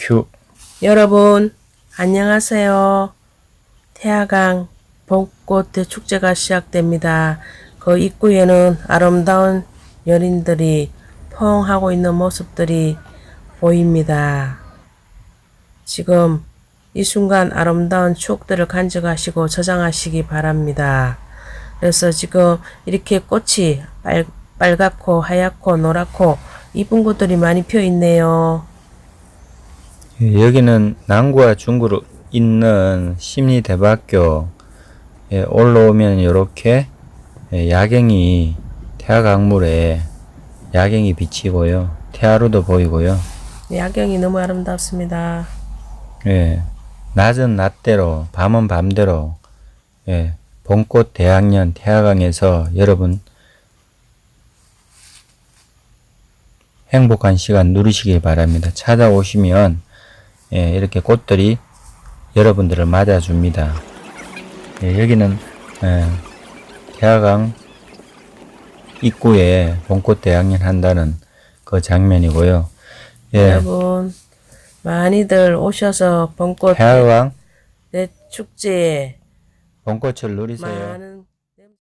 큐. 여러분, 안녕하세요. 태화강 벚꽃 축제가 시작됩니다. 그 입구에는 아름다운 여인들이 포옹하고 있는 모습들이 보입니다. 지금 이 순간 아름다운 추억들을 간직하시고 저장하시기 바랍니다. 그래서 지금 이렇게 꽃이 빨, 빨갛고 하얗고 노랗고 이쁜 꽃들이 많이 피어 있네요. 예, 여기는 남구와 중구로 있는 심리대학교 예, 올라오면 이렇게 예, 야경이 태화강물에 야경이 비치고요. 태화로도 보이고요. 야경이 너무 아름답습니다. 예, 낮은 낮대로 밤은 밤대로 예, 봄꽃 대학년 태화강에서 여러분 행복한 시간 누리시기 바랍니다. 찾아오시면 예, 이렇게 꽃들이 여러분들을 맞아줍니다. 예, 여기는 예, 태화강 입구에 봄꽃 대학년 한다는 그 장면이고요. 예, 여러분 많이들 오셔서 봄꽃 태화강 내 축제에 봄꽃을 누리세요.